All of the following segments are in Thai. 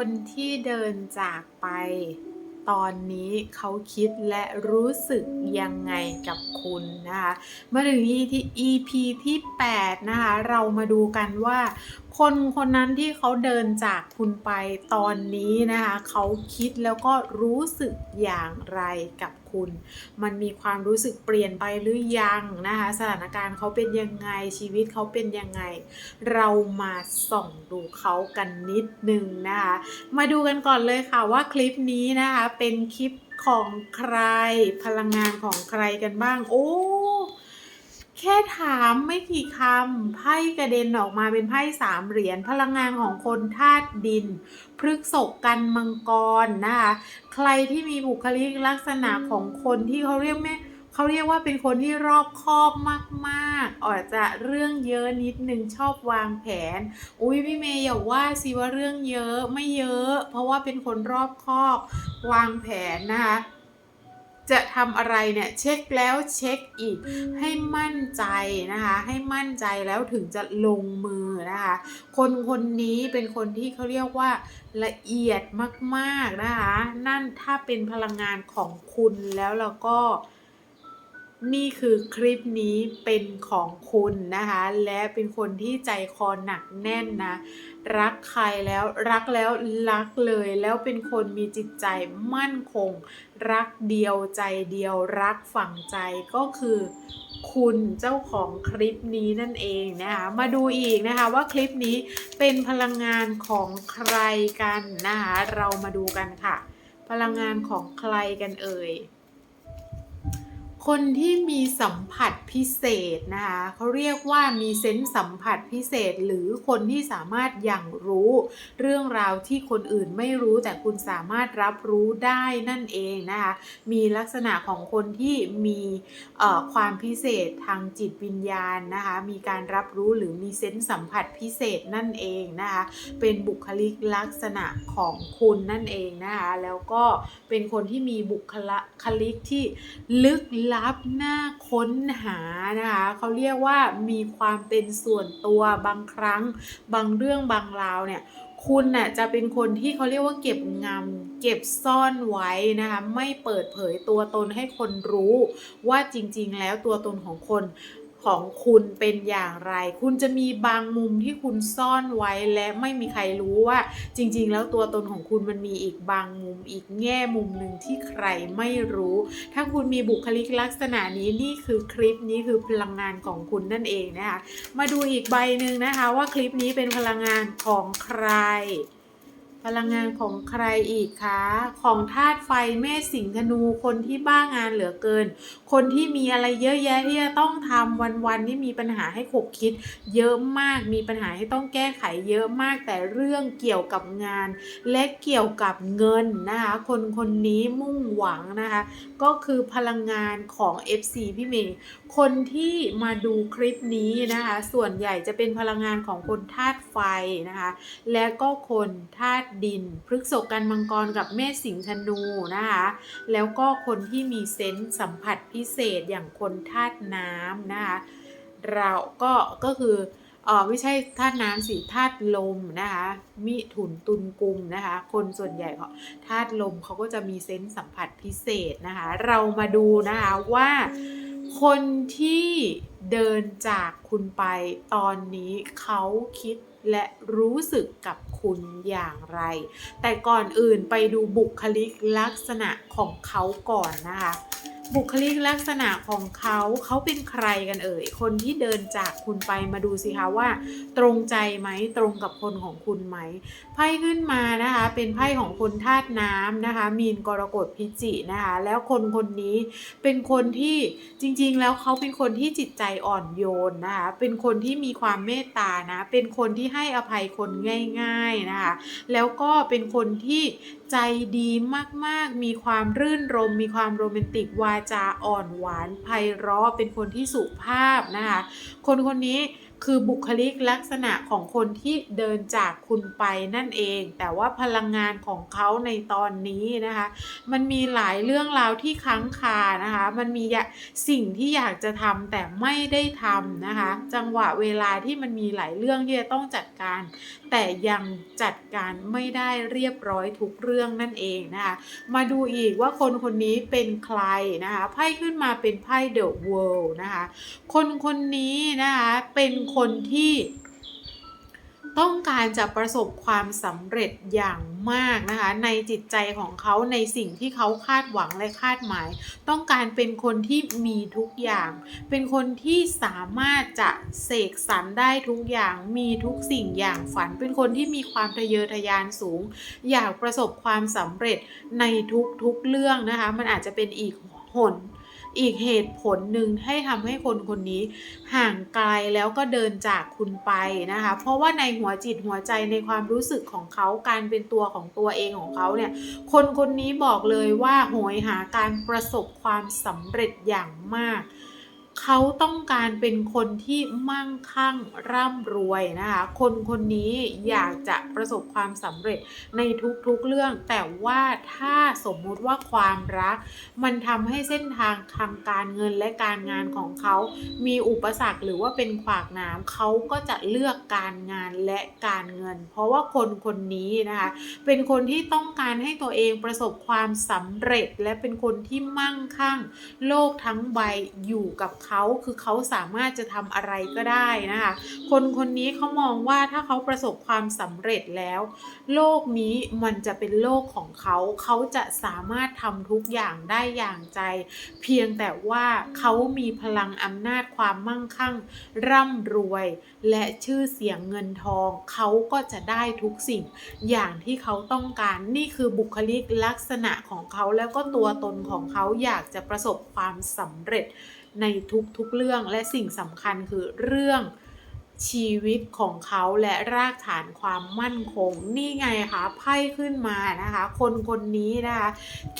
คนที่เดินจากไป ตอนนี้เขาคิดและรู้สึกยังไงกับคุณนะคะ มาถึง EP ที่ 8 นะคะ เรามาดูกันว่า คนคนนั้นที่เขาเดินจากคุณไปตอนนี้นะคะเขาคิดแล้วก็รู้สึกอย่างไรกับคุณ มันมีความรู้สึกเปลี่ยนไปหรือยังนะคะสถานการณ์เขาเป็นยังไงชีวิตเขาเป็นยังไง เรามาส่องดูเขากันนิดนึงนะคะมาดูกันก่อนเลยค่ะว่าคลิปนี้นะคะเป็นคลิปของใครพลังงานของใครกันบ้าง โอ้ แค่ถามไม่กี่คำไพ่กระเด็นออกมาเป็นไพ่สามเหรียญพลังงานของคนธาตุดิน พฤกษกกันมังกรนะคะใครที่มีบุคลิกลักษณะของคนที่เขาเรียกแม่เขาเรียกว่าเป็นคนที่รอบคอบมากๆ อาจจะเรื่องเยอะนิดนึงชอบวางแผน อุ้ยพี่เมย์อย่าว่าสิว่าเรื่องเยอะไม่เยอะ เพราะว่าเป็นคนรอบคอบวางแผนนะคะ จะทำอะไรเนี่ยเช็คแล้วเช็คอีกให้มั่นใจนะคะ ให้มั่นใจแล้วถึงจะลงมือนะคะ คนคนนี้เป็นคนที่เขาเรียกว่าละเอียดมากๆนะคะ นั่นถ้าเป็นพลังงานของคุณแล้วเราก็นี่คือคลิปนี้เป็นของคุณนะคะ และเป็นคนที่ใจคอหนักแน่นนะ รักใครแล้วรักแล้วรักเลย แล้วเป็นคนมีจิตใจมั่นคง รักเดียวใจเดียวรักฝังใจก็คือ คุณเจ้าของคลิปนี้นั่นเองนะคะมาดูอีกนะคะว่าคลิปนี้เป็นพลังงานของใครกันนะคะเรามาดูกันค่ะ พลังงานของใครกันเอ่ย คนที่มีสัมผัสพิเศษนะคะเขาเรียกว่ามีเซนส์สัมผัสพิเศษ หรือคนที่สามารถอย่างรู้ เรื่องราวที่คนอื่นไม่รู้แต่คุณสามารถรับรู้ได้นั่นเองนะคะมีลักษณะของคนที่มีความพิเศษทางจิตวิญญาณนะคะมีการรับรู้หรือมีเซนส์สัมผัสพิเศษนั่นเองนะคะเป็นบุคลิกลักษณะของคุณนั่นเองนะคะแล้วก็เป็นคนที่มีบุคลิกที่ลึกลับับน่าค้นหานะคะเขาเรียกว่ามีความเป็นส่วนตัวบางครั้ง บางเรื่องบางราวเนี่ยคุณน่ะจะเป็นคนที่เขาเรียกว่าเก็บงำเก็บซ่อนไว้นะคะไม่เปิดเผยตัวตนให้คนรู้ว่าจริง ๆ แล้วตัวตนของคน ของคุณเป็นอย่างไร คุณจะมีบางมุมที่คุณซ่อนไว้และไม่มีใครรู้ว่า จริง ๆ แล้วตัวตนของคุณมันมีอีกบางมุม อีกแง่มุมหนึ่งที่ใครไม่รู้ ถ้าคุณมีบุคลิกลักษณะนี้นี่คือคลิปนี้คือพลังงานของคุณนั่นเองนะคะมาดูอีกใบหนึ่งนะคะว่าคลิปนี้เป็นพลังงานของใคร พลังงานของใครอีกคะ ของธาตุไฟเมษสิงธนู คนที่บ้างานเหลือเกิน คนที่มีอะไรเยอะแยะที่จะต้องทำวันๆที่มีปัญหาให้ขบคิด เยอะมาก มีปัญหาให้ต้องแก้ไขเยอะมาก แต่เรื่องเกี่ยวกับงาน และเกี่ยวกับเงินนะคะ คนคนนี้มุ่งหวังนะคะ ก็คือพลังงานของ FC พี่เมย์คนที่มาดูคลิปนี้นะคะ ส่วนใหญ่จะเป็นพลังงานของคนธาตุไฟนะคะ และก็คนธาตุดินพฤกษกันมังกรกับเมษสิงธนูนะคะแล้วก็คนที่มีเซนส์สัมผัสพิเศษอย่างคนธาตุน้ำนะคะเราก็ก็คือเออไม่ใช่ธาตุน้ำสิธาตุลมนะคะมิถุนตุลกุมนะคะคนส่วนใหญ่เขาธาตุลมเขาก็จะมีเซนส์สัมผัสพิเศษนะคะเรามาดูนะคะว่า คนที่เดินจากคุณไปตอนนี้เขาคิดและรู้สึกกับคุณอย่างไร แต่ก่อนอื่นไปดูบุคลิกลักษณะของเขาก่อนนะคะ บุคลิกลักษณะของเขาเขาเป็นใครกันเอ่ย คนที่เดินจากคุณไปมาดูสิคะว่า ตรงใจไหมตรงกับคนของคุณไหมไพ่ขึ้นมานะคะ เป็นไพ่ของคนธาตุน้ำนะคะ มีนกรกฎพิจินะคะ แล้วคนคนนี้เป็นคนที่จริงๆ แล้วเขาเป็นคนที่จิตใจอ่อนโยนนะคะ เป็นคนที่มีความเมตตานะ เป็นคนที่ให้อภัยคนง่าย ๆนะคะ แล้วก็เป็นคนที่ใจดีมากๆ มีความรื่นรม มีความโรแมนติก วาจาอ่อนหวานไพเราะ เป็นคนที่สุภาพนะคะ คนคนนี้ คือบุคลิกลักษณะของคนที่เดินจากคุณไปนั่นเอง แต่ว่าพลังงานของเขาในตอนนี้นะคะ มันมีหลายเรื่องราวที่ค้างคานะคะ มันมีสิ่งที่อยากจะทำแต่ไม่ได้ทำนะคะ จังหวะเวลาที่มันมีหลายเรื่องที่จะต้องจัดการ แต่ยังจัดการไม่ได้เรียบร้อยทุกเรื่องนั่นเองนะคะ มาดูอีกว่าคนคนนี้เป็นใครนะคะไพ่ขึ้นมาเป็นไพ่ The World นะคะ คนคนนี้นะคะเป็นคนที่ต้องการจะประสบความสำเร็จอย่างมากนะคะ ในจิตใจของเขาในสิ่งที่เขาคาดหวังและคาดหมาย ต้องการเป็นคนที่มีทุกอย่าง เป็นคนที่สามารถจะเสกสรรได้ทุกอย่างมีทุกสิ่งอย่างฝัน เป็นคนที่มีความทะเยอทะยานสูง อยากประสบความสำเร็จในทุกๆเรื่องนะคะ มันอาจจะเป็นอีกหน อีกเหตุผลหนึ่งให้ทำให้คนคนนี้ห่างไกลแล้วก็เดินจากคุณไปนะคะ เพราะว่าในหัวจิตหัวใจในความรู้สึกของเขาการเป็นตัวของตัวเองของเขาเนี่ย คนคนนี้บอกเลยว่าโหยหาการประสบความสำเร็จอย่างมาก เขาต้องการเป็นคนที่มั่งคั่งร่ำรวยนะคะ คนคนนี้อยากจะประสบความสำเร็จในทุกๆเรื่อง แต่ว่าถ้าสมมุติว่าความรัก มันทำให้เส้นทางทางการเงินและการงานของเขา มีอุปสรรคหรือว่าเป็นขวากหน้ำเขาก็จะเลือกการงานและการเงิน เพราะว่าคนคนนี้นะคะ เป็นคนที่ต้องการให้ตัวเองประสบความสำเร็จ และเป็นคนที่มั่งคั่ง โลกทั้งใบอยู่กับเขาคือเขาสามารถจะทำอะไรก็ได้นะคะ คนคนนี้เขามองว่าถ้าเขาประสบความสำเร็จแล้ว โลกนี้มันจะเป็นโลกของเขาเขาจะสามารถทำทุกอย่างได้อย่างใจ เพียงแต่ว่าเขามีพลังอำนาจความมั่งคั่ง ร่ำรวย และชื่อเสียงเงินทอง เขาก็จะได้ทุกสิ่ง อย่างที่เขาต้องการนี่คือบุคลิกลักษณะของเขาแล้วก็ตัวตนของเขาอยากจะประสบความสำเร็จ ในทุกๆเรื่องและสิ่งสำคัญคือเรื่อง ชีวิตของเขาและรากฐานความมั่นคง นี่ไงคะไพ่ขึ้นมานะคะ คนคนนี้นะคะ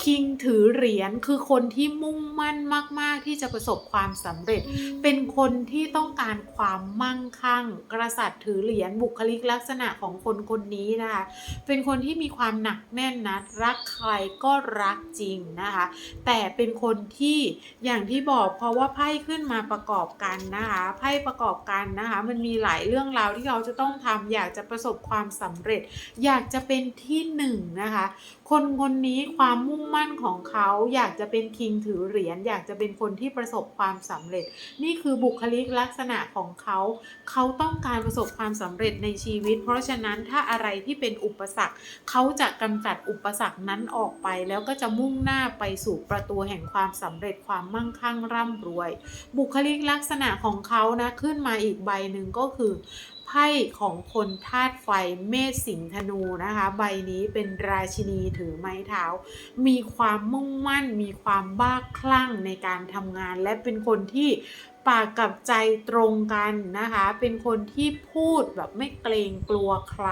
คิงถือเหรียญคือคนที่มุ่งมั่นมาก ๆ ที่จะประสบความสำเร็จ เป็นคนที่ต้องการความมั่งคั่ง กษัตริย์ถือเหรียญบุคลิกลักษณะของคนคนนี้นะคะ เป็นคนที่มีความหนักแน่นนะรักใครก็รักจริงนะคะ แต่เป็นคนที่อย่างที่บอกเพราะว่าไพ่ขึ้นมาประกอบกันนะคะไพ่ประกอบกันนะคะมันมีหลายเรื่องราวที่เขาจะต้องทำอยากจะประสบความสำเร็จ อยากจะเป็นที่หนึ่งนะคะคนคนนี้ความมุ่งมั่นของเขาอยากจะเป็นคิงถือเหรียญอยากจะเป็นคนที่ประสบความสำเร็จ นี่คือบุคลิกลักษณะของเขา เขาต้องการประสบความสำเร็จในชีวิต เพราะฉะนั้นถ้าอะไรที่เป็นอุปสรรค เขาจะกำจัดอุปสรรคนั้นออกไป แล้วก็จะมุ่งหน้าไปสู่ประตูแห่งความสำเร็จความมั่งคั่งร่ำรวย บุคลิกลักษณะของเขานะขึ้นมาอีกใบหนึ่งก็คือ ไพ่ของคนธาตุไฟเมษสิงห์ธนูนะคะ ใบนี้เป็นราชินีถือไม้เท้า มีความมุ่งมั่น มีความบ้าคลั่งในการทำงาน และเป็นคนที่ปากกับใจตรงกันนะคะ เป็นคนที่พูดแบบไม่เกรงกลัวใคร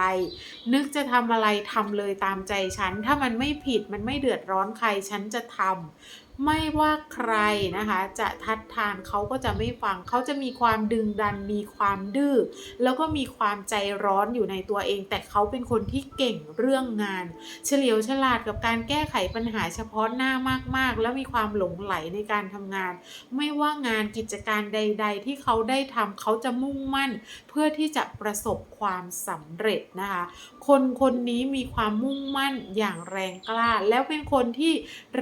นึกจะทำอะไรทำเลยตามใจฉัน ถ้ามันไม่ผิดมันไม่เดือดร้อนใครฉันจะทำ ไม่ว่าใครนะคะ จะทัดทานเขาก็จะไม่ฟังเขาจะมีความดึงดันมีความดื้อแล้วก็มีความใจร้อนอยู่ในตัวเอง แต่เขาเป็นคนที่เก่งเรื่องงาน เฉลียวฉลาดกับการแก้ไขปัญหาเฉพาะหน้ามากๆ แล้วมีความหลงไหลในการทำงาน ไม่ว่างานกิจการใด ๆ ที่เขาได้ทำเขาจะมุ่งมั่น เพื่อที่จะประสบความสำเร็จนะคะ คนคนนี้มีความมุ่งมั่นอย่างแรงกล้า แล้วเป็นคนที่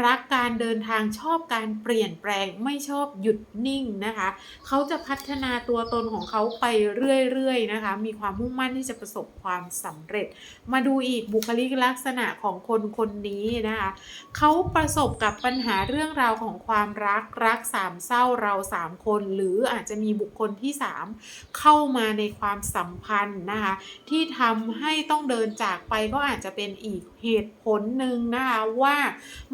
รักการเดินทางชอบการเปลี่ยนแปลงไม่ชอบหยุดนิ่งนะคะ เขาจะพัฒนาตัวตนของเขาไปเรื่อยๆนะคะ มีความมุ่งมั่นที่จะประสบความสำเร็จ มาดูอีกบุคลิกลักษณะของคนคนนี้นะคะ เขาประสบกับปัญหาเรื่องราวของความรักรักสามเศร้าเราสามคน หรืออาจจะมีบุคคลที่สามเข้ามาในความสัมพันธ์นะคะที่ทำให้ต้องเดินจากไปก็อาจจะเป็นอีกเหตุผลหนึ่งนะคะว่า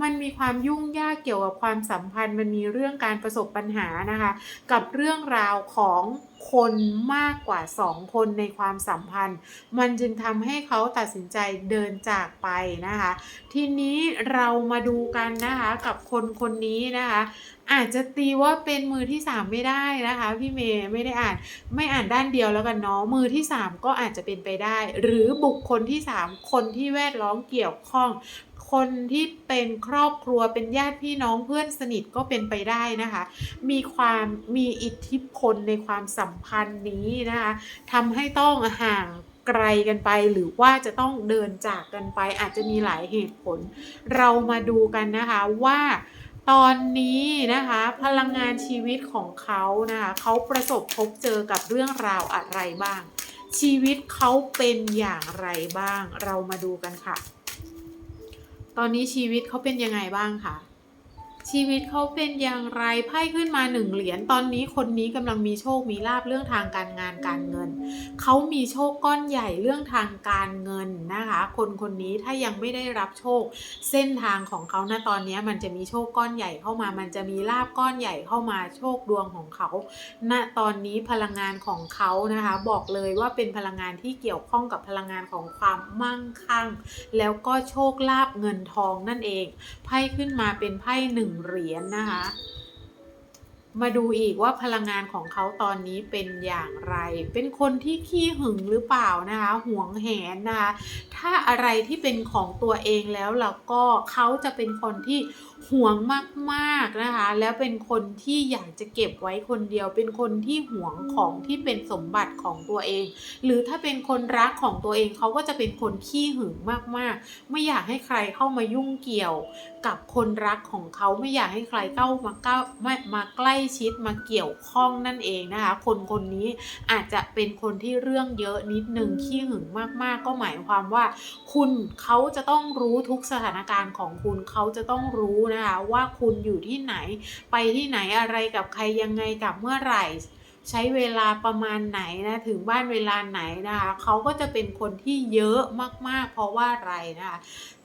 มันมีความยุ่งยากเกี่ยวกับความสัมพันธ์มันมีเรื่องการประสบปัญหานะคะ กับเรื่องราวของคนมากกว่า 2 คนในความสัมพันธ์ มันจึงทำให้เขาตัดสินใจเดินจากไปนะคะ ทีนี้เรามาดูกันนะคะกับคนคนนี้นะคะ อาจจะตีว่าเป็นมือที่ 3 ไม่ได้นะคะ พี่เมย์ไม่ได้อ่านไม่อ่านด้านเดียวแล้วกันเนาะมือที่ 3 ก็อาจจะเป็นไปได้ หรือบุคคลที่ 3 คนที่แวดล้อมเกี่ยวข้อง คนที่เป็นครอบครัวเป็นญาติพี่น้องเพื่อนสนิทก็เป็นไปได้นะคะ มีความมีอิทธิพลในความสัมพันธ์นี้นะคะทำให้ต้องห่างไกลกันไปหรือว่าจะต้องเดินจากกันไปอาจจะมีหลายเหตุผล เรามาดูกันนะคะว่าตอนนี้นะคะพลังงานชีวิตของเขานะคะเขาประสบพบเจอกับเรื่องราวอะไรบ้าง ชีวิตเขาเป็นอย่างไรบ้าง เรามาดูกันค่ะ ตอนนี้ชีวิตเขาเป็นยังไงบ้างคะ ชีวิตเขาเป็นอย่างไรไพ่ขึ้นมาหนึ่งเหรียญตอนนี้คนนี้กำลังมีโชคมีลาบเรื่องทางการงานการเงิน เขามีโชคก้อนใหญ่เรื่องทางการเงินนะคะ คนคนนี้ถ้ายังไม่ได้รับโชค เส้นทางของเขาณตอนนี้มันจะมีโชคก้อนใหญ่เข้ามา มันจะมีลาบก้อนใหญ่เข้ามาโชคดวงของเขา ณตอนนี้พลังงานของเขานะคะ บอกเลยว่าเป็นพลังงานที่เกี่ยวข้องกับพลังงานของความมั่งคั่ง แล้วก็โชคลาบเงินทองนั่นเองไพ่ขึ้นมาเป็นไพ่หนึ่งเหรียญนะคะ มาดูอีกว่าพลังงานของเขาตอนนี้เป็นอย่างไร เป็นคนที่ขี้หึงหรือเปล่านะคะห่วงแหนนะคะถ้าอะไรที่เป็นของตัวเองแล้วเราก็เขาจะเป็นคนที่ห่วงมากๆนะคะ แล้วเป็นคนที่อยากจะเก็บไว้คนเดียว เป็นคนที่ห่วงของที่เป็นสมบัติของตัวเอง หรือถ้าเป็นคนรักของตัวเองเขาก็จะเป็นคนขี้หึงมากๆ ไม่อยากให้ใครเข้ามายุ่งเกี่ยว กับคนรักของเขาไม่อยากให้ใครเข้ามาก้าวมามาใกล้ชิดมาเกี่ยวข้องนั่นเองนะคะคนคนนี้อาจจะเป็นคนที่เรื่องเยอะนิดนึงขี้หึงมากๆ ก็หมายความว่า คุณเขาจะต้องรู้ทุกสถานการณ์ของคุณเขาจะต้องรู้นะคะว่าคุณอยู่ที่ไหนไปที่ไหนอะไรกับใครยังไงกับเมื่อไหร่ ใช้เวลาประมาณไหนนะถึงบ้านเวลาไหนนะคะเขาก็จะเป็นคนที่เยอะมากๆ เพราะว่าอะไรนะคะ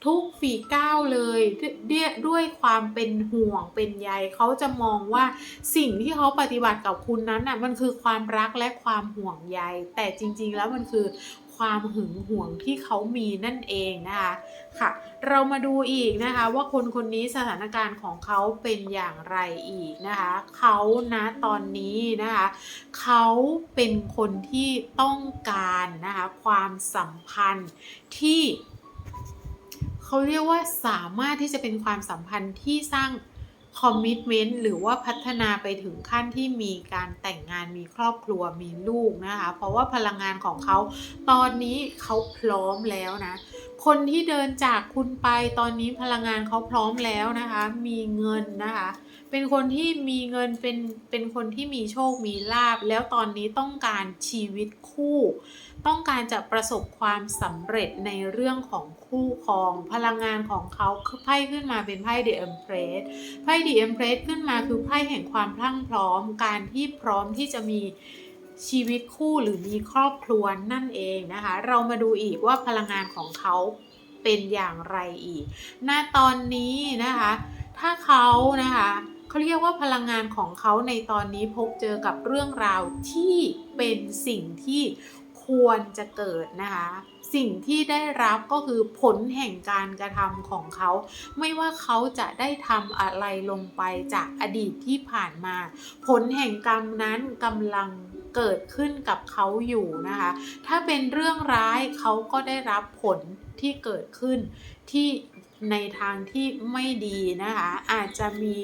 ทุกฝีก้าวเลยด้วยด้วยความเป็นห่วงเป็นใยเขาจะมองว่าสิ่งที่เขาปฏิบัติกับคุณนั้นน่ะมันคือความรักและความห่วงใยแต่จริง ๆ แล้วมันคือความหึงหวงที่เขามีนั่นเองนะคะ ค่ะ เรามาดูอีกนะคะ ว่าคนคนนี้สถานการณ์ของเขาเป็นอย่างไรอีกนะคะ เขานะตอนนี้นะคะ เขาเป็นคนที่ต้องการนะคะ ความสัมพันธ์ที่เขาเรียกว่าสามารถที่จะเป็นความสัมพันธ์ที่สร้าง คอมมิชเมนต์หรือว่าพัฒนาไปถึงขั้นที่มีการแต่งงานมีครอบครัวมีลูกนะคะ เพราะว่าพลังงานของเขา ตอนนี้เขาพร้อมแล้วนะ คนที่เดินจากคุณไปตอนนี้พลังงานเขาพร้อมแล้วนะคะ มีเงินนะคะ เป็นคนที่มีเงินเป็นเป็นคนที่มีโชคมีลาบ แล้วตอนนี้ต้องการชีวิตคู่ ต้องการจะประสบความสำเร็จในเรื่องของคู่ครองพลังงานของเขาคือไพ่ขึ้นมาเป็นไพ่ The Empress ไพ่ The Empress ขึ้นมาคือไพ่แห่งความพลั่งพร้อม การที่พร้อมที่จะมีชีวิตคู่หรือมีครอบครัวนั่นเองนะคะ เรามาดูอีกว่าพลังงานของเขาเป็นอย่างไรอีกณตอนนี้นะคะ ถ้าเขานะคะ เขาเรียกว่าพลังงานของเขาในตอนนี้พบเจอกับเรื่องราวที่เป็นสิ่งที่ควรจะเกิดนะคะ สิ่งที่ได้รับก็คือผลแห่งการกระทำของเขา ไม่ว่าเขาจะได้ทำอะไรลงไปจากอดีตที่ผ่านมา ผลแห่งกรรมนั้นกำลังเกิดขึ้นกับเขาอยู่นะคะ ถ้าเป็นเรื่องร้ายเขาก็ได้รับผลที่เกิดขึ้นที่ ในทางที่ไม่ดีนะคะ อาจจะมี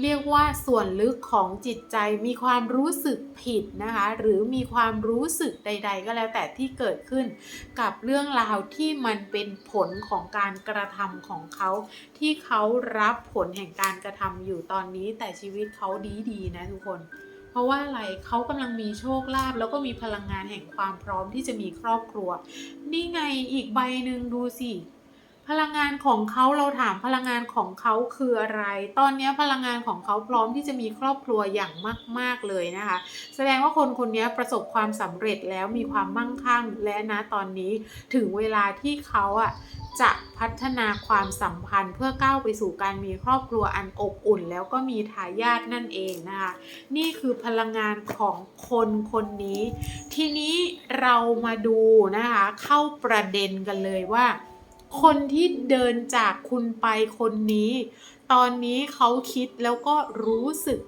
เรียกว่าส่วนลึกของจิตใจมีความรู้สึกผิดนะคะ หรือมีความรู้สึกใด ๆ ก็แล้วแต่ที่เกิดขึ้น กับเรื่องราวที่มันเป็นผลของการกระทำของเขา ที่เขารับผลแห่งการกระทำอยู่ตอนนี้ แต่ชีวิตเขาดีๆนะทุกคนเพราะว่าอะไรเขากำลังมีโชคลาภแล้วก็มีพลังงานแห่งความพร้อมที่จะมีครอบครัว นี่ไงอีกใบหนึ่งดูสิ พลังงานของเขาเราถามพลังงานของเขาคืออะไร ตอนนี้พลังงานของเขาพร้อมที่จะมีครอบครัวอย่างมาก ๆเลยนะคะ แสดงว่าคนคนนี้ประสบความสำเร็จแล้วมีความมั่งคั่งและนะตอนนี้ถึงเวลาที่เขาอะจะพัฒนาความสัมพันธ์เพื่อก้าวไปสู่การมีครอบครัวอันอบอุ่น แล้วก็มีทายาทนั่นเองนะคะ นี่คือพลังงานของคนคนนี้ ทีนี้เรามาดูนะคะ เข้าประเด็นกันเลยว่า คนที่เดินจากคุณไปคนนี้ ตอนนี้เขาคิดแล้วก็รู้สึก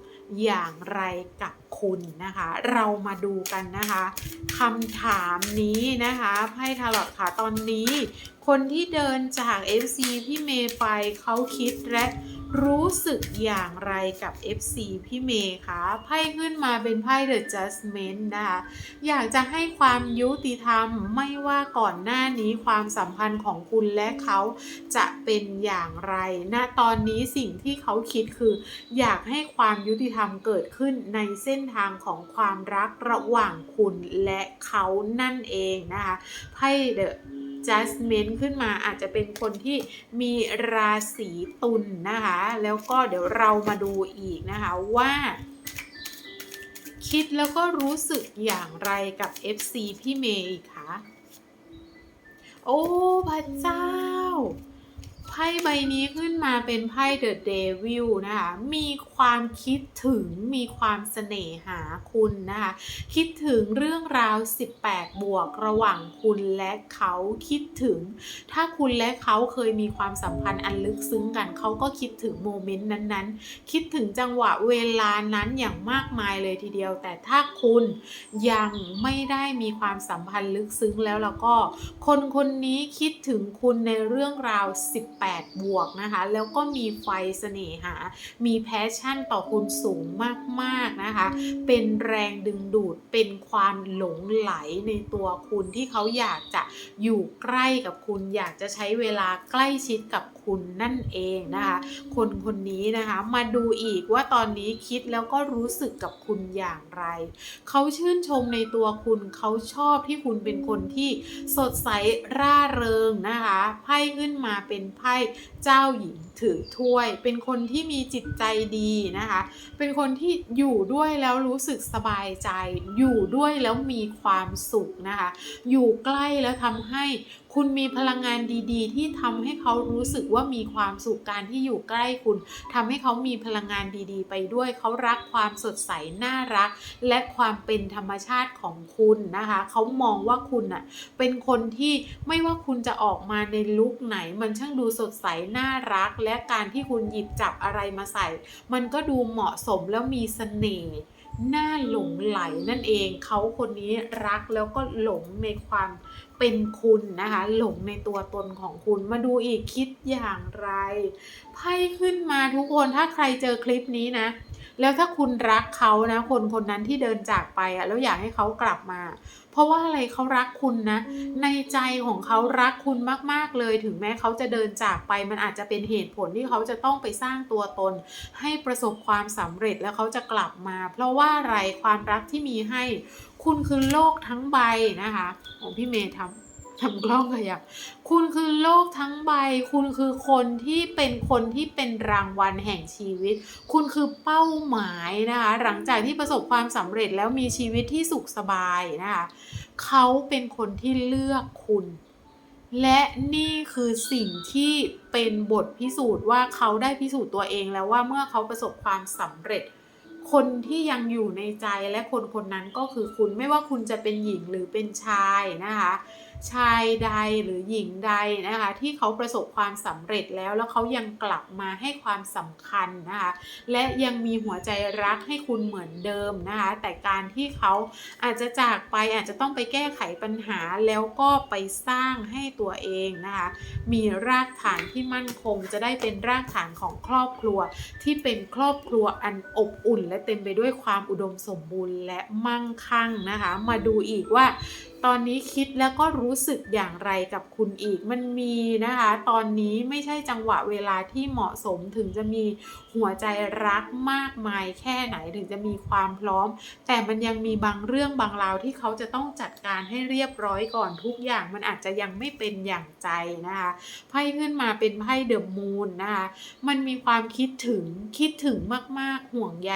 อย่างไรกับคุณนะคะ เรามาดูกันนะคะคำถามนี้นะคะไพ่ทาร์ลอตค่ะตอนนี้ คนที่เดินจาก FC พี่เมย์ไปเขาคิดและ รู้สึกอย่างไรกับ FC พี่เมย์คะไพ่ขึ้นมาเป็นไพ่ The Judgment นะคะ อยากจะให้ความยุติธรรมไม่ว่าก่อนหน้านี้ความสัมพันธ์ของคุณและเขาจะเป็นอย่างไรณตอนนี้สิ่งที่เขาคิดคือ อยากให้ความยุติธรรมเกิดขึ้นในเส้นทางของความรักระหว่างคุณและเขานั่นเองนะคะไพ่ The Judgment ขึ้นมาอาจจะเป็นคนที่มีราศีตุลนนะคะ แล้วก็เดี๋ยวเรามาดูอีกนะคะว่า คิดแล้วก็รู้สึกอย่างไรกับ FC พี่เมย์อีกคะโอ้พระเจ้าไพ่ใบนี้ขึ้นมาเป็นไพ่เดอะเดวิลนะคะมีคความคิดถึงมีความเสน่หาคุณนะคะ คิดถึงเรื่องราว 18 บวกระหว่างคุณและเขาคิดถึง ถ้าคุณและเขาเคยมีความสัมพันธ์อันลึกซึ้งกันเขาก็คิดถึงโมเมนต์นั้นๆ คิดถึงจังหวะเวลานั้นอย่างมากมายเลยทีเดียว แต่ถ้าคุณยังไม่ได้มีความสัมพันธ์ลึกซึ้งแล้วแล้วก็ คนคนนี้คิดถึงคุณในเรื่องราว 18 บวกนะคะ แล้วก็มีไฟเสน่หา มีแพชชั่นต่อคุณสูงมากๆนะคะ เป็นแรงดึงดูด เป็นความหลงไหลในตัวคุณที่เขาอยากจะอยู่ใกล้กับคุณ อยากจะใช้เวลาใกล้ชิดกับคุณนั่นเองนะคะ คนคนนี้นะคะมาดูอีกว่าตอนนี้คิดแล้วก็รู้สึกกับคุณอย่างไร เขาชื่นชมในตัวคุณเขาชอบที่คุณเป็นคนที่สดใสร่าเริงนะคะไพ่ขึ้นมาเป็นไพ่เจ้าหญิงถือถ้วย เป็นคนที่มีจิตใจดีนะคะ เป็นคนที่อยู่ด้วยแล้วรู้สึกสบายใจ อยู่ด้วยแล้วมีความสุขนะคะ อยู่ใกล้แล้วทำให้ คุณมีพลังงานดีๆ ที่ทำให้เขารู้สึกว่ามีความสุขการที่อยู่ใกล้คุณทำให้เขามีพลังงานดีๆ ไปด้วยเขารักความสดใสน่ารัก และความเป็นธรรมชาติของคุณนะคะเขามองว่าคุณน่ะเป็นคนที่ไม่ว่าคุณจะออกมาในลุคไหน มันช่างดูสดใสน่ารัก และการที่คุณหยิบจับอะไรมาใส่ มันก็ดูเหมาะสมแล้วมีเสน่ห์ น่าหลงไหลนั่นเองเขาคนนี้รักแล้วก็หลงในความเป็นคุณนะคะ หลงในตัวตนของคุณมาดูอีกคิดอย่างไรไพ่ขึ้นมาทุกคนถ้าใครเจอคลิปนี้นะ แล้วถ้าคุณรักเขานะ คนคนนั้นที่เดินจากไปอะแล้วอยากให้เขากลับมา เพราะว่าอะไรเขารักคุณนะ ในใจของเขารักคุณมาก ๆ เลย ถึงแม้เขาจะเดินจากไป มันอาจจะเป็นเหตุผลที่เขาจะต้องไปสร้างตัวตน ให้ประสบความสำเร็จแล้วเขาจะกลับมา เพราะว่าอะไรความรักที่มีให้ คุณคือโลกทั้งใบนะคะของพี่เมย์ทำ ทำกล้องขยับคุณคือโลกทั้งใบ คุณคือคนที่เป็นคนที่เป็นรางวัลแห่งชีวิต คุณคือเป้าหมายนะคะหลังจากที่ประสบความสำเร็จแล้วมีชีวิตที่สุขสบายนะคะเขาเป็นคนที่เลือกคุณ และนี่คือสิ่งที่เป็นบทพิสูจน์ว่าเขาได้พิสูจน์ตัวเองแล้วว่าเมื่อเขาประสบความสำเร็จคนที่ยังอยู่ในใจและคนคนนั้นก็คือคุณไม่ว่าคุณจะเป็นหญิงหรือเป็นชายนะคะ ชายใดหรือหญิงใดนะคะที่เขาประสบความสำเร็จแล้วแล้วเขายังกลับมาให้ความสำคัญนะคะและยังมีหัวใจรักให้คุณเหมือนเดิมนะคะแต่การที่เขาอาจจะจากไปอาจจะต้องไปแก้ไขปัญหาแล้วก็ไปสร้างให้ตัวเองนะคะมีรากฐานที่มั่นคงจะได้เป็นรากฐานของครอบครัว ที่เป็นครอบครัวอันอบอุ่น และเต็มไปด้วยความอุดมสมบูรณ์และมั่งคั่งนะคะมาดูอีกว่า ตอนนี้คิดแล้วก็รู้สึกอย่างไรกับคุณอีก มันมีนะคะ ตอนนี้ไม่ใช่จังหวะเวลาที่เหมาะสมถึงจะมีหัวใจรักมากมายแค่ไหนถึงจะมีความพร้อม แต่มันยังมีบางเรื่องบางราวที่เขาจะต้องจัดการให้เรียบร้อยก่อนทุกอย่างมันอาจจะยังไม่เป็นอย่างใจนะคะไพ่ขึ้นมาเป็นไพ่เดอะมูนนะคะมันมีความคิดถึงคิดถึงมาก ๆ ห่วงใย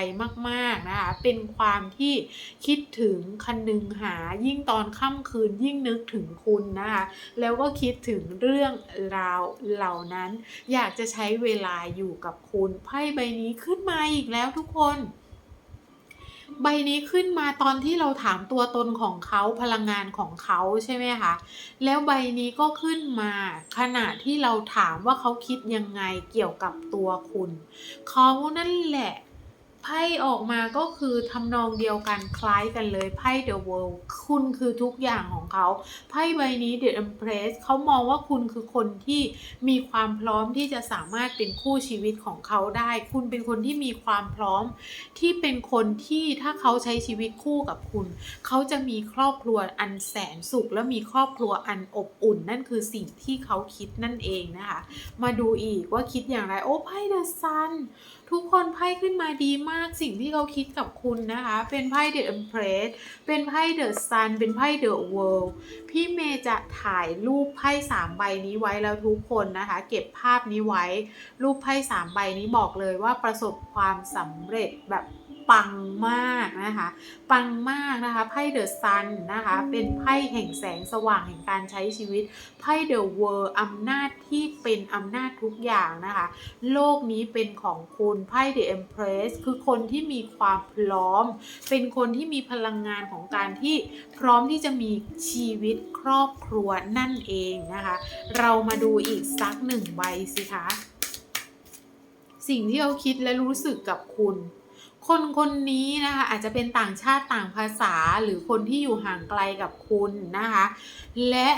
มาก ๆนะคะเป็นความที่คิดถึงคันนึงหายิ่งตอนค่ำคืนยิ่งนึกถึงคุณนะคะแล้วก็คิดถึงเรื่องราวเหล่านั้น อยากจะใช้เวลาอยู่กับคุณไพ่ใบนี้ขึ้นมาอีกแล้วทุกคนใบนี้ขึ้นมาตอนที่เราถามตัวตนของเขาพลังงานของเขาใช่ไหมคะแล้วใบนี้ก็ขึ้นมา ขณะที่เราถามว่าเขาคิดยังไงเกี่ยวกับตัวคุณ เขานั่นแหละ ไพ่ออกมาก็คือทำนองเดียวกันคล้ายกันเลยไพ่ The World คุณคือทุกอย่างของเขา ไพ่ใบนี้ The Empress เขามองว่าคุณคือคนที่มีความพร้อมที่จะสามารถเป็นคู่ชีวิตของเขาได้ คุณเป็นคนที่มีความพร้อม ที่เป็นคนที่ถ้าเขาใช้ชีวิตคู่กับคุณ เขาจะมีครอบครัวอันแสนสุข และมีครอบครัวอันอบอุ่น นั่นคือสิ่งที่เขาคิดนั่นเองนะคะ มาดูอีกว่าคิดอย่างไรโอ้ไพ่เดอะซัน ทุกคนไพ่ขึ้นมาดีมากสิ่งที่เขาคิดกับคุณนะคะ เป็นไพ่เดอะเอ็มเพรสเป็นไพ่เดอะซันเป็นไพ่เดอะเวิลด์พี่เมย์จะถ่ายรูปไพ่สามใบนี้ไว้แล้วทุกคนนะคะ เก็บภาพนี้ไว้ รูปไพ่สามใบนี้บอกเลยว่าประสบความสำเร็จแบบ ปังมากนะคะ ปังมากนะคะไพ่เดอะซันนะคะเป็นไพ่แห่งแสงสว่างแห่งการใช้ชีวิตไพ่เดอะเวิร์อำนาจที่เป็นอำนาจทุกอย่างนะคะ โลกนี้เป็นของคุณไพ่เดอะเอ็มเพรสคือคนที่มีความพร้อม เป็นคนที่มีพลังงานของการที่พร้อมที่จะมีชีวิตครอบครัวนั่นเองนะคะ เรามาดูอีกสักหนึ่งใบสิคะ สิ่งที่เขาคิดและรู้สึกกับคุณ คนคนนี้นะคะอาจจะเป็นต่างชาติต่างภาษาหรือคนที่อยู่ห่างไกลกับคุณนะคะ และ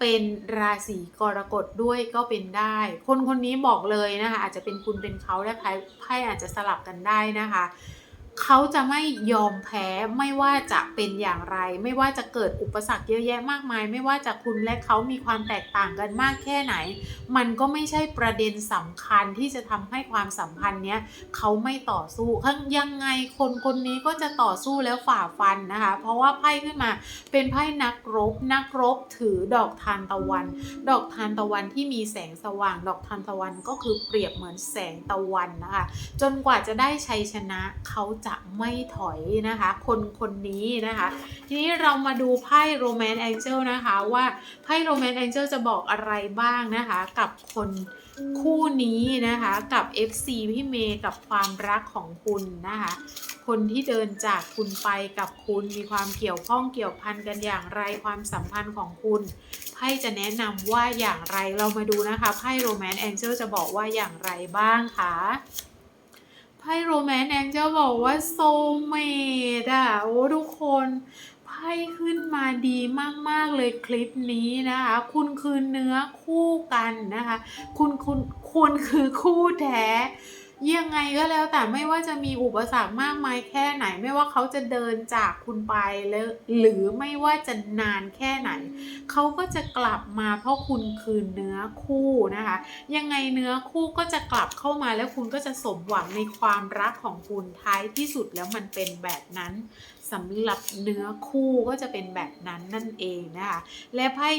เป็นราศีกรกฎด้วยก็เป็นได้ คนคนนี้บอกเลยนะคะอาจจะเป็นคุณเป็นเขาและไพ่ไพ่อาจจะสลับกันได้นะคะ เขาจะไม่ยอมแพ้ไม่ว่าจะเป็นอย่างไร ไม่ว่าจะเกิดอุปสรรคเยอะแยะมากมาย ไม่ว่าจะคุณและเขามีความแตกต่างกันมากแค่ไหน มันก็ไม่ใช่ประเด็นสำคัญที่จะทำให้ความสัมพันธ์เนี้ยเขาไม่ต่อสู้ยังไงคนคนนี้ก็จะต่อสู้แล้วฝ่าฟันนะคะ เพราะว่าไพ่ขึ้นมาเป็นไพ่นักรบ นักรบถือดอกทานตะวัน ดอกทานตะวันที่มีแสงสว่าง ดอกทานตะวันก็คือเปรียบเหมือนแสงตะวันนะคะ จนกว่าจะได้ชัยชนะเขาจะไม่ถอยนะคะ คนคนนี้นะคะ ทีนี้เรามาดูไพ่โรแมนต์แองเจิลนะคะ ว่าไพ่โรแมนต์แองเจิลจะบอกอะไรบ้างนะคะ กับคนคู่นี้นะคะกับ FC พี่เมย์กับความรักของคุณนะคะ คนที่เดินจากคุณไปกับคุณมีความเกี่ยวข้องเกี่ยวพันกันอย่างไรความสัมพันธ์ของคุณไพ่จะแนะนำว่าอย่างไรเรามาดูนะคะไพ่โรแมนต์แองเจิลจะบอกว่าอย่างไรบ้างคะ ไพ่โรแมนต์แองเจลบอกว่าโซเมดอะโอ้ทุกคนไพ่ขึ้นมาดีมาก ๆ เลยคลิปนี้นะคะ คุณคือเนื้อคู่กันนะคะ คุณคุณคุณคือคู่แท้ ยังไงก็แล้วแต่ไม่ว่าจะมีอุปสรรคมากมายแค่ไหน ไม่ว่าเขาจะเดินจากคุณไปแล้วหรือไม่ว่าจะนานแค่ไหน เขาก็จะกลับมาเพราะคุณคือเนื้อคู่นะคะ ยังไงเนื้อคู่ก็จะกลับเข้ามาแล้วคุณก็จะสมหวังในความรักของคุณท้ายที่สุดแล้วมันเป็นแบบนั้นสำหรับเนื้อคู่ก็จะเป็นแบบนั้นนั่นเองนะคะและไพ่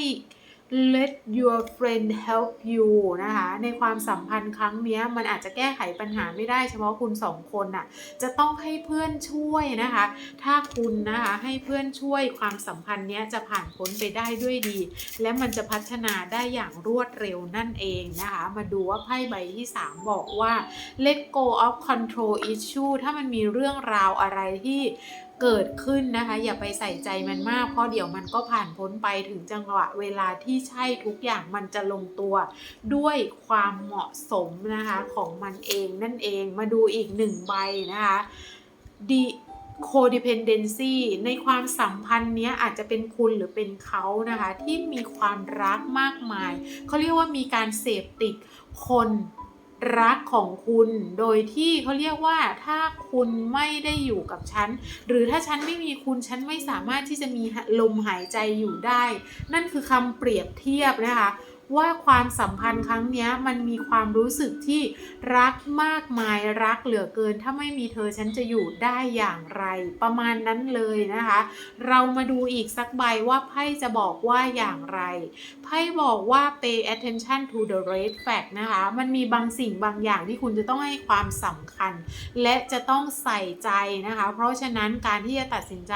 let your friend help you นะคะ ในความสัมพันธ์ครั้งนี้มันอาจจะแก้ไขปัญหาไม่ได้เฉพาะคุณสองคนน่ะ จะต้องให้เพื่อนช่วยนะคะ ถ้าคุณนะคะให้เพื่อนช่วยความสัมพันธ์เนี้ยจะผ่านพ้นไปได้ด้วยดี และมันจะพัฒนาได้อย่างรวดเร็วนั่นเองนะคะ มาดูว่าไพ่ใบที่ 3 บอกว่า let go of control issue ถ้ามันมีเรื่องราวอะไรที่ เกิดขึ้นนะคะ อย่าไปใส่ใจมันมาก เพราะเดี๋ยวมันก็ผ่านพ้นไปถึงจังหวะเวลาที่ใช่ทุกอย่างมันจะลงตัว ด้วยความเหมาะสมนะคะของมันเองนั่นเองมาดูอีกหนึ่งใบนะคะดี codependency ในความสัมพันธ์เนี้ยอาจจะเป็นคุณหรือเป็นเขานะคะ ที่มีความรักมากมาย เขาเรียกว่ามีการเสพติดคน รักของคุณโดยที่เขาเรียกว่าถ้าคุณไม่ได้อยู่กับฉัน หรือถ้าฉันไม่มีคุณฉันไม่สามารถที่จะมีลมหายใจอยู่ได้ นั่นคือคำเปรียบเทียบนะคะ ว่าความสัมพันธ์ครั้งนี้มันมีความรู้สึกที่รักมากมายรักเหลือเกิน ถ้าไม่มีเธอฉันจะอยู่ได้อย่างไร ประมาณนั้นเลยนะคะ เรามาดูอีกสักใบว่าไพ่จะบอกว่าอย่างไรไพ่บอกว่า pay attention to the red fact นะคะ มันมีบางสิ่งบางอย่างที่คุณจะต้องให้ความสำคัญ และจะต้องใส่ใจนะคะ เพราะฉะนั้นการที่จะตัดสินใจ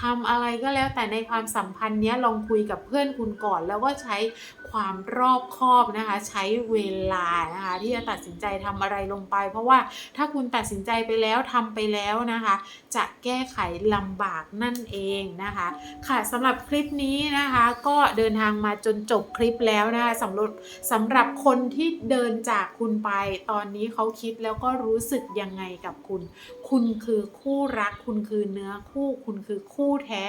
ทำอะไรก็แล้วแต่ในความสัมพันธ์นี้ลองคุยกับเพื่อนคุณก่อนแล้วก็ใช้ ความรอบคอบนะคะ ใช้เวลานะคะที่จะตัดสินใจทำอะไรลงไป เพราะว่าถ้าคุณตัดสินใจไปแล้วทำไปแล้วนะคะ จะแก้ไขลำบากนั่นเองนะคะ ค่ะสำหรับคลิปนี้นะคะ ก็เดินทางมาจนจบคลิปแล้วนะคะสำหรับสำหรับคนที่เดินจากคุณไป ตอนนี้เขาคิดแล้วก็รู้สึกยังไงกับคุณ คุณคือคู่รัก คุณคือเนื้อคู่คุณคือคู่แท้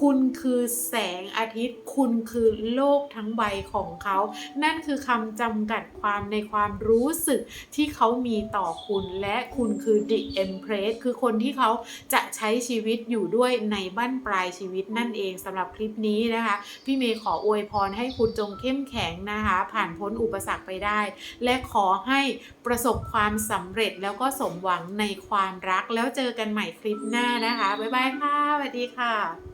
คุณคือแสงอาทิตย์ คุณคือโลกทั้งใบของของเขา นั่นคือคำจำกัดความในความรู้สึกที่เขามีต่อคุณและคุณคือ the empress คือคนที่เขาจะใช้ชีวิตอยู่ด้วยในบั้นปลายชีวิตนั่นเองสำหรับคลิปนี้นะคะ พี่เมย์ขออวยพรให้คุณจงเข้มแข็งนะคะ ผ่านพ้นอุปสรรคไปได้ และขอให้ประสบความสำเร็จแล้วก็สมหวังในความรักแล้วเจอกันใหม่คลิปหน้านะคะ บ๊ายบายค่ะสวัสดีค่ะ